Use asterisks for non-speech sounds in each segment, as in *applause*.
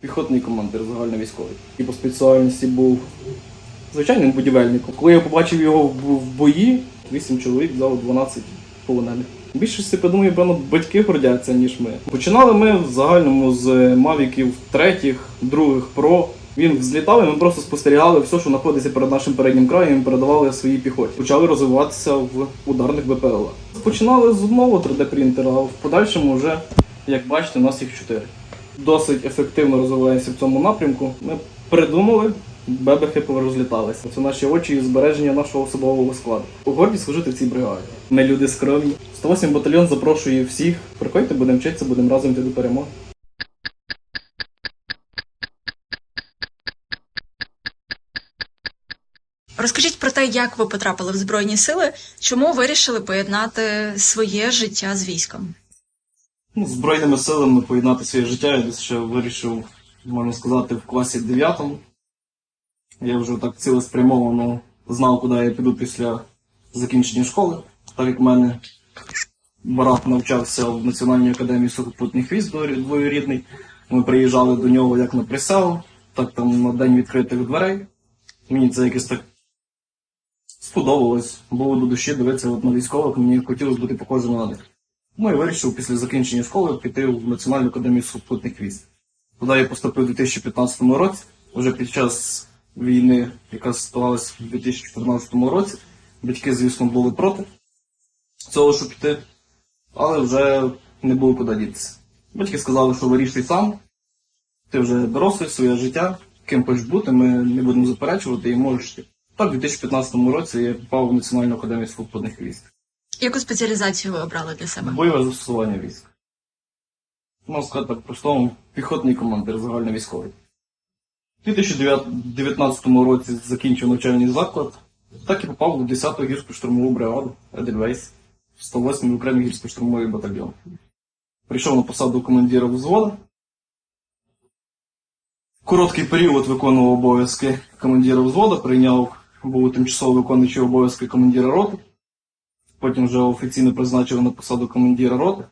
Піхотний командир загальновійськовий. І по спеціальності був звичайним будівельником. Коли я побачив його в бої, 8 чоловік взяв 12 полонених. Більшості, подумаю, певно, батьки гордяться, ніж ми. Починали ми в загальному з мавіків третіх, других про. Він взлітав, і ми просто спостерігали все, що знаходиться перед нашим переднім краєм, і передавали своїй піхоті. Почали розвиватися в ударних БПЛА. Починали з одного 3D принтера, а в подальшому вже, як бачите, у нас їх чотири. Досить ефективно розвиваємося в цьому напрямку. Ми придумали, бебехи порозліталися. Це наші очі і збереження нашого особового складу. Гордість служити в цій бригаді. Ми люди скромні. 108 батальйон запрошує всіх. Приходьте, будемо вчитися, будемо разом йти до перемоги. Розкажіть про те, як ви потрапили в Збройні сили, чому вирішили поєднати своє життя з військом? Ну, Збройними силами поєднати своє життя я десь ще вирішив, можна сказати, в класі 9. Я вже так цілеспрямовано знав, куди я піду після закінчення школи, так як в мене брат навчався в Національній академії сухопутних військ двоюрідний. Ми приїжджали до нього як на присягу, так там на день відкритих дверей. Мені це якось так сподобалось, було до душі дивитися от на військових, мені хотілося бути похожим на них. Ну і вирішив після закінчення школи піти в Національну академію сухопутних військ. Туди я поступив у 2015 році, вже під час війни, яка сталася в 2014 році. Батьки, звісно, були проти цього, щоб піти, але вже не було куди дітися. Батьки сказали, що вирішуй сам, ти вже дорослий, своє життя, ким хочеш бути, ми не будемо заперечувати і можеш. Так, у 2015 році я попав в Національну академію сухопутних військ. Яку спеціалізацію ви обрали для себе? Бойове застосування військ. Можна сказати так простому, піхотний командир загальновійськовий. У 2019 році закінчив навчальний заклад, так і попав в 10-ту гірську штурмову бригаду Едельвейс, 108-й окремий гірсько-штурмовий батальйон. Прийшов на посаду командира взводу. Короткий період виконував обов'язки командира взводу, прийняв, був тимчасово виконуючий обов'язки командира роти. Потім вже офіційно призначили на посаду командира роти.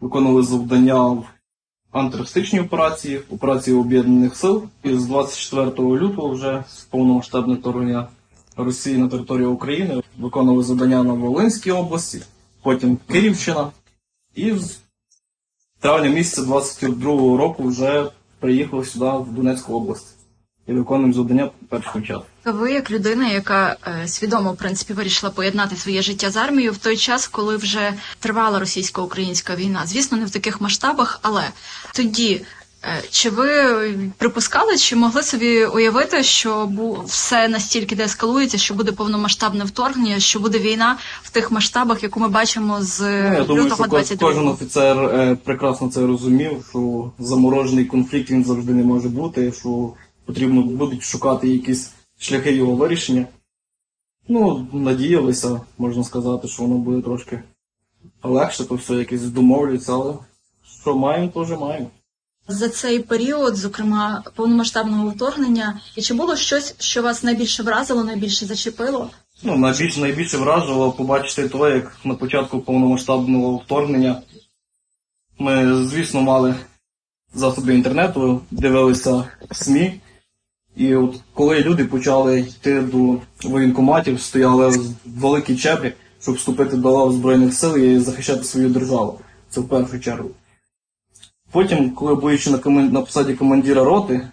Виконували завдання в антитерористичній операції, операції Об'єднаних сил. І з 24 лютого вже з повномасштабне вторгнення Росії на територію України виконували завдання на Волинській області, потім Київщина. І з травня місяця 22 року вже приїхали сюди, в Донецьку область. І виконуємо завдання першим часом. Ви як людина, яка е, свідомо в принципі вирішила поєднати своє життя з армією в той час, коли вже тривала російсько-українська війна. Звісно, не в таких масштабах, але тоді. е, Чи ви припускали, чи могли собі уявити, що все настільки деескалується, що буде повномасштабне вторгнення, що буде війна в тих масштабах, яку ми бачимо з Ну, я думаю, лютого що ко- кожен офіцер е, прекрасно це розумів, що заморожений конфлікт він завжди не може бути, що потрібно будуть шукати якісь шляхи його вирішення. Ну, надіялися, можна сказати, що воно буде трошки легше, то все якось домовлюється, але що маємо, то вже маємо. за цей період, зокрема повномасштабного вторгнення, і чи було щось, що вас найбільше вразило, найбільше зачепило? Ну, найбільш, найбільше вражувало побачити то, як на початку повномасштабного вторгнення ми, звісно, мали засоби інтернету, дивилися СМІ. І от коли люди почали йти до воєнкоматів, стояли великі черги, щоб вступити до лав Збройних сил і захищати свою державу. Це в першу чергу. Потім, коли будучи на, комен- на посаді командира роти,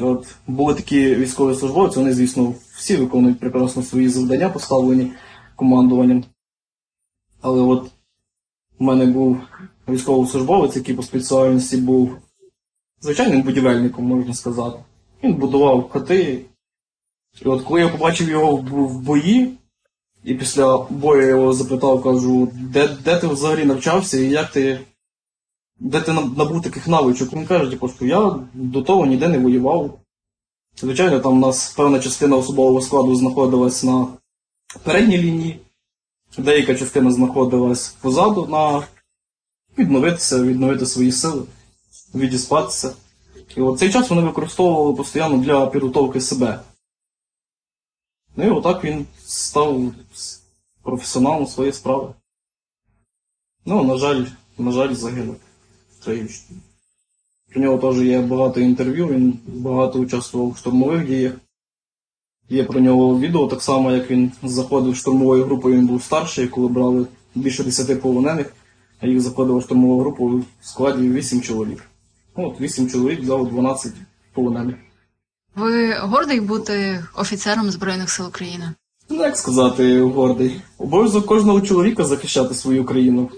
От були такі військові службовці, вони, звісно, всі виконують прекрасно свої завдання, поставлені командуванням. Але от в мене був військовослужбовець, який по спеціальності був звичайним будівельником, можна сказати. Він будував хати. І от коли я побачив його в бої, і після бою я його запитав, кажу, де, де ти взагалі навчався і як ти де ти набув таких навичок? Він каже, типу, що я до того ніде не воював. Звичайно, там у нас певна частина особового складу знаходилась на передній лінії, деяка частина знаходилась позаду на відновитися, відновити свої сили, відіспатися. І от цей час вони використовували постійно для підготовки себе. Ну і отак він став професіоналом своєї справи. Ну, на жаль, на жаль, загинув. Трагічно. Про нього теж є багато інтерв'ю, він багато участвував в штурмових діях. Є про нього відео, так само як він заходив штурмовою групою, він був старший, коли брали більше 10 полонених, а їх заходила штурмова група в складі 8 чоловік. Ну, От 8 чоловік взяв 12 полонених. Ви гордий бути офіцером Збройних сил України? Ну, як сказати, гордий. Обов'язок кожного чоловіка захищати свою країну,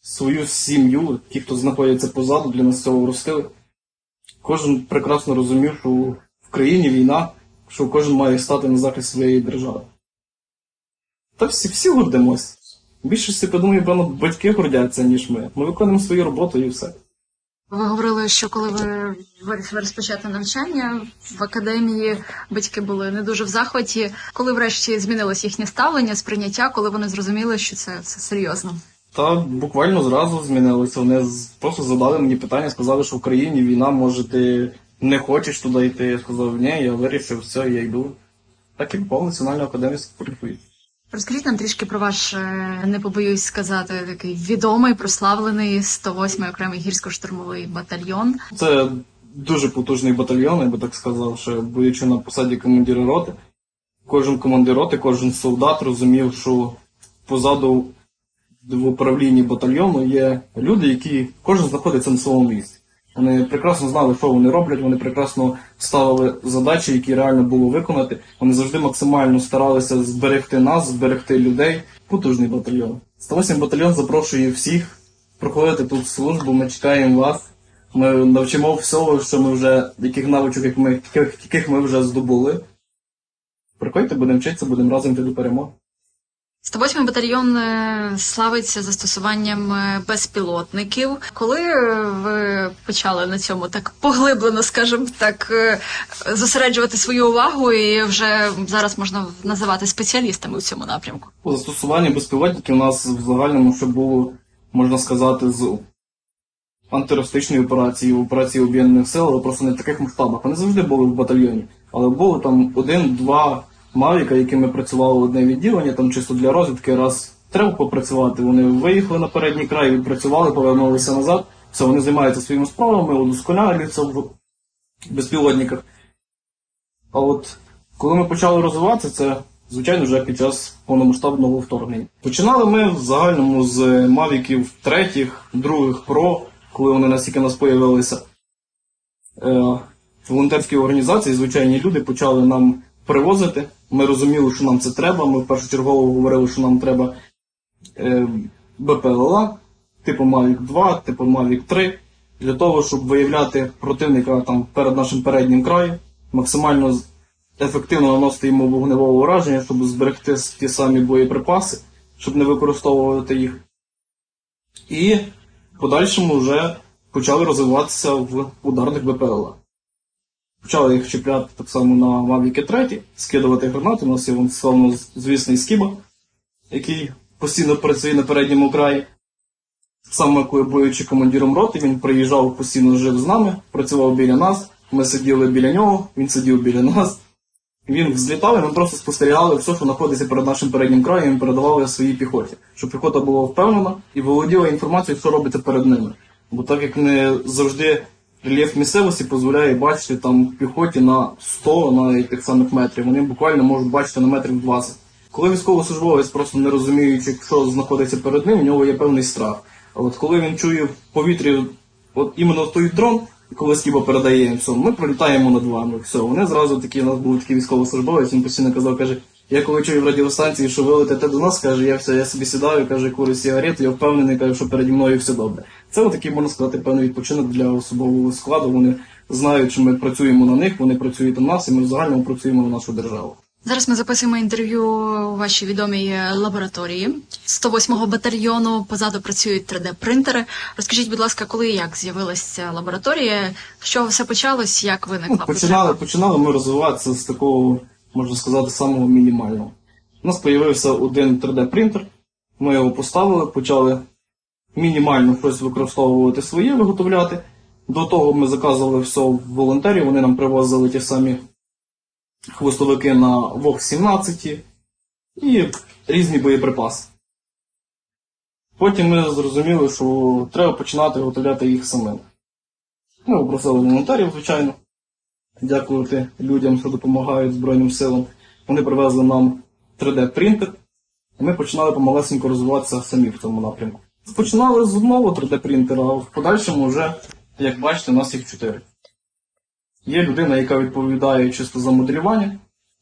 свою сім'ю, ті, хто знаходяться позаду, для нас цього ростили. Кожен прекрасно розумів, що в країні війна, що кожен має стати на захист своєї держави. Та всі, всі гордимось. Більшості, подумаю, батьки гордяться, ніж ми. Ми виконуємо свою роботу і все. Ви говорили, що коли ви вирішили розпочати навчання в академії, батьки були не дуже в захваті. Коли врешті змінилось їхнє ставлення, сприйняття, коли вони зрозуміли, що це, це серйозно. Та буквально зразу змінилося. Вони просто задали мені питання, сказали, що в країні війна, може ти не хочеш туди йти. Я сказав, ні, я вирішив, все, я йду. Так і попав Національну академію поліфії. Розкажіть нам трішки про ваш, е, не побоюсь сказати, такий відомий, прославлений 108-й окремий гірсько-штурмовий батальйон. Це дуже потужний батальйон, я би так сказав, що будучи на посаді командира роти, кожен командир роти, кожен солдат розумів, що позаду в управлінні батальйону є люди, які кожен знаходиться на своєму місці. Вони прекрасно знали, що вони роблять, вони прекрасно ставили задачі, які реально було виконати. Вони завжди максимально старалися зберегти нас, зберегти людей. Потужний батальйон. 108 батальйон запрошує всіх проходити тут службу. Ми чекаємо вас. Ми навчимо всього, що ми вже, яких навичок, як ми, яких, ми вже здобули. Приходьте, будемо вчитися, будемо разом йти до перемоги. 108-й батальйон е, славиться застосуванням е, безпілотників. Коли е, ви почали на цьому так поглиблено, скажімо так, зосереджувати свою увагу, і вже зараз можна називати спеціалістами в цьому напрямку? По застосуванню безпілотників у нас в загальному ще було, можна сказати, з антитерористичної операції, операції Об'єднаних Сил, але просто не в таких масштабах. Вони завжди були в батальйоні. Але було там один-два мавіка, якими працювало одне відділення, там чисто для розвідки, раз треба попрацювати. Вони виїхали на передній край, відпрацювали, повернулися назад. Все, вони займаються своїми справами, удосконалюються в безпілотниках. А от коли ми почали розвиватися, це звичайно вже під час повномасштабного вторгнення. Починали ми в загальному з мавіків третіх, других про, коли вони настільки нас появилися. Е, волонтерські організації, звичайні люди почали нам привозити. Ми розуміли, що нам це треба. Ми першочергово говорили, що нам треба е, БПЛА, типу Mavic 2, типу Mavic 3, для того, щоб виявляти противника там перед нашим переднім краєм, максимально ефективно наносити йому вогневого ураження, щоб зберегти ті самі боєприпаси, щоб не використовувати їх. І в подальшому вже почали розвиватися в ударних БПЛА. Почали їх чіпляти так само на Мавіки 3, скидувати гранати. У нас є вон славно звісний скіба, який постійно працює на передньому краї. Саме коли будучи командиром роти, він приїжджав постійно жив з нами, працював біля нас. Ми сиділи біля нього, він сидів біля нас. Він взлітав, і ми просто спостерігали все, що знаходиться перед нашим переднім краєм, і передавали своїй піхоті. Щоб піхота була впевнена і володіла інформацією, що робиться перед ними. Бо так як не завжди рельєф місцевості дозволяє бачити там піхоті на 100 навіть тих самих метрів, вони буквально можуть бачити на метрів 20. Коли військовослужбовець просто не розуміючи, що знаходиться перед ним, у нього є певний страх. А от коли він чує в повітрі от іменно той дрон, коли Скіба передає їм ми пролітаємо над вами. Все, вони зразу такі, у нас був такий військовослужбовець, він постійно казав, каже, я коли чую в радіостанції, що ви летите до нас, каже, я все, я собі сідаю, каже, курю сигарету, я впевнений, каже, що переді мною все добре. Це отакий, можна сказати, певний відпочинок для особового складу. Вони знають, що ми працюємо на них, вони працюють на нас, і ми в загальному працюємо на нашу державу. Зараз ми записуємо інтерв'ю у вашій відомій лабораторії 108-го батальйону. Позаду працюють 3D-принтери. Розкажіть, будь ласка, коли і як з'явилася лабораторія? З чого все почалось? Як виникла Ну, починали, починали ми розвиватися з такого, можна сказати, самого мінімального. У нас з'явився один 3D-принтер, ми його поставили, почали мінімально щось використовувати своє, виготовляти. До того ми заказували все в волонтерів, вони нам привозили ті самі хвостовики на ВОГ-17 і різні боєприпаси. Потім ми зрозуміли, що треба починати виготовляти їх самим. Ми попросили волонтерів, звичайно, дякувати людям, що допомагають Збройним силам. Вони привезли нам 3D-принтер, і ми починали помалесенько розвиватися самі в цьому напрямку. Починали з одного 3D-принтера, а в подальшому вже, як бачите, у нас їх чотири. Є людина, яка відповідає чисто за моделювання,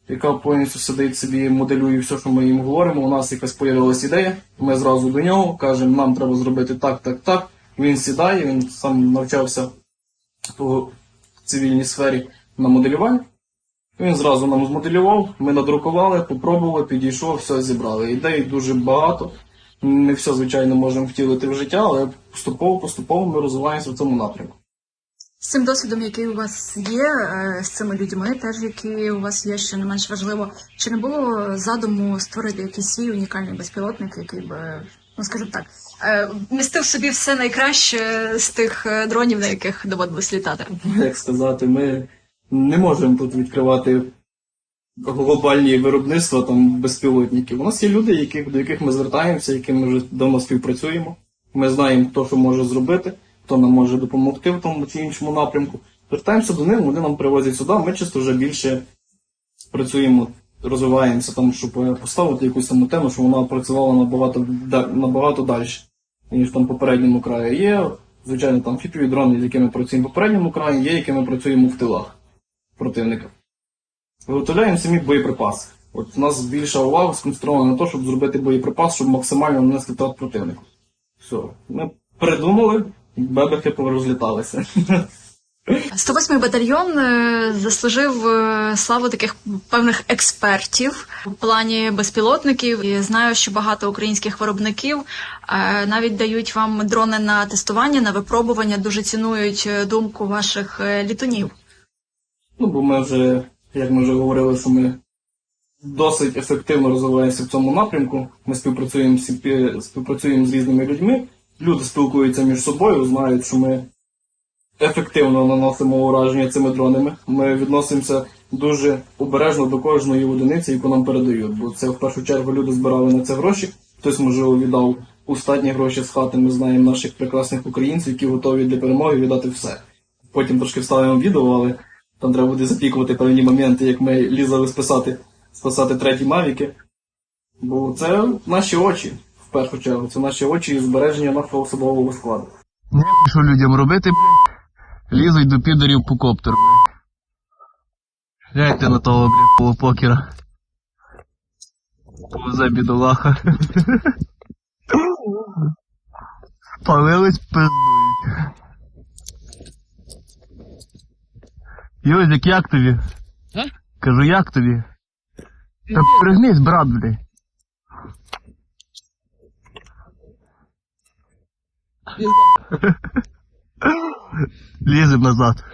яка повністю сидить собі, моделює все, що ми їм говоримо. У нас якась появилась ідея, ми зразу до нього кажемо, нам треба зробити так, так, так. Він сідає, він сам навчався по цивільній сфері на моделюванні. Він зразу нам змоделював, ми надрукували, попробували, підійшов, все зібрали. Ідей дуже багато. Не все, звичайно, можемо втілити в життя, але поступово-поступово ми розвиваємося в цьому напрямку. З цим досвідом, який у вас є, е, з цими людьми, теж які у вас є, що не менш важливо, чи не було задуму створити якийсь свій унікальний безпілотник, який би, ну скажімо так, е, вмістив в собі все найкраще з тих е, дронів, на яких доводилось літати? як сказати, ми не можемо тут відкривати глобальні виробництва там безпілотників. У нас є люди, які, до яких ми звертаємося, якими ми вже давно співпрацюємо. Ми знаємо, хто що може зробити, хто нам може допомогти в тому чи іншому напрямку. Звертаємося до них, вони нам привозять сюди. Ми чисто вже більше працюємо, розвиваємося там, щоб поставити якусь там тему, щоб вона працювала набагато, набагато далі, ніж там попередньому краї. Є, звичайно, там фіпові дрони, з якими працюємо в попередньому краї, є, якими працюємо в тилах противника. Виготовляємо самі боєприпаси. От у нас більша увага сконцентрована на те, щоб зробити боєприпас, щоб максимально нанести втрат противнику. Все. Ми придумали, бебехи порозліталися. *laughs* 108-й батальйон е, заслужив е, славу таких певних експертів в плані безпілотників. І знаю, що багато українських виробників е, навіть дають вам дрони на тестування, на випробування, дуже цінують думку ваших літунів. Ну, бо ми вже, як ми вже говорили, що ми досить ефективно розвиваємося в цьому напрямку. Ми співпрацюємо, співпрацюємо з різними людьми. Люди спілкуються між собою, знають, що ми ефективно наносимо ураження цими дронами. Ми відносимося дуже обережно до кожної одиниці, яку нам передають. Бо це в першу чергу люди збирали на це гроші. Хтось, можливо, віддав остатні гроші з хати. Ми знаємо наших прекрасних українців, які готові для перемоги віддати все. Потім трошки вставимо відео, але там треба буде запікувати певні моменти, як ми лізали списати, спасати треті мавіки. Бо це наші очі, в першу чергу. Це наші очі і збереження нашого особового складу. Не Що людям робити, блядь? Лізуть до підарів по коптеру, блядь. Гляньте на того, блядь, полупокера. Повезе бідолаха. *laughs* Спалились, пиздують. Йозик, як тобі? А? Кажу, як тобі? Та пригнись, брат, блядь. Лізем назад.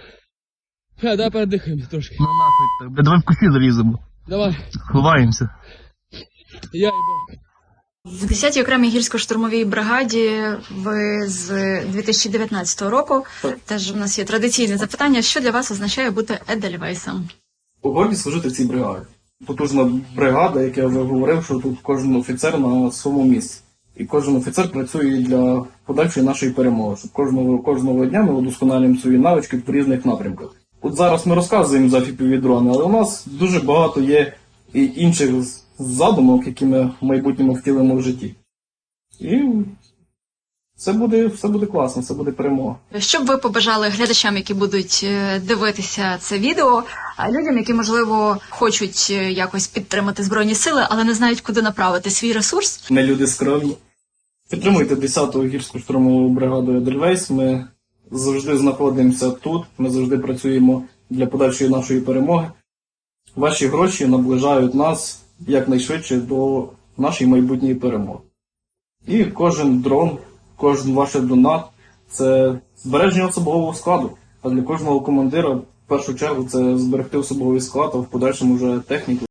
Ха, давай передихаємо трошки. Ну нахуй так. Давай в кусі заліземо. Давай. Ховаємося. Я їбав. В 10-й окремій гірсько-штурмовій бригаді ви з 2019 року. Теж в нас є традиційне запитання, що для вас означає бути Едельвейсом? Гордість служити в цій бригаді. Потужна бригада, як я вже говорив, що тут кожен офіцер на своєму місці. І кожен офіцер працює для подальшої нашої перемоги, щоб кожного, кожного дня ми удосконалюємо свої навички в різних напрямках. От зараз ми розказуємо за фіпові дрони, але у нас дуже багато є і інших задумок, які ми в майбутньому втілимо в житті. І все буде, все буде класно, все буде перемога. Що б ви побажали глядачам, які будуть е, дивитися це відео, а людям, які можливо хочуть е, якось підтримати збройні сили, але не знають, куди направити свій ресурс? Ми люди скромні. Підтримуйте 10-ту гірську штурмову бригаду Едельвейс. Ми завжди знаходимося тут. Ми завжди працюємо для подальшої нашої перемоги. Ваші гроші наближають нас якнайшвидше до нашої майбутньої перемоги. І кожен дрон, кожен ваш донат це збереження особового складу. А для кожного командира в першу чергу це зберегти особовий склад, а в подальшому вже техніку.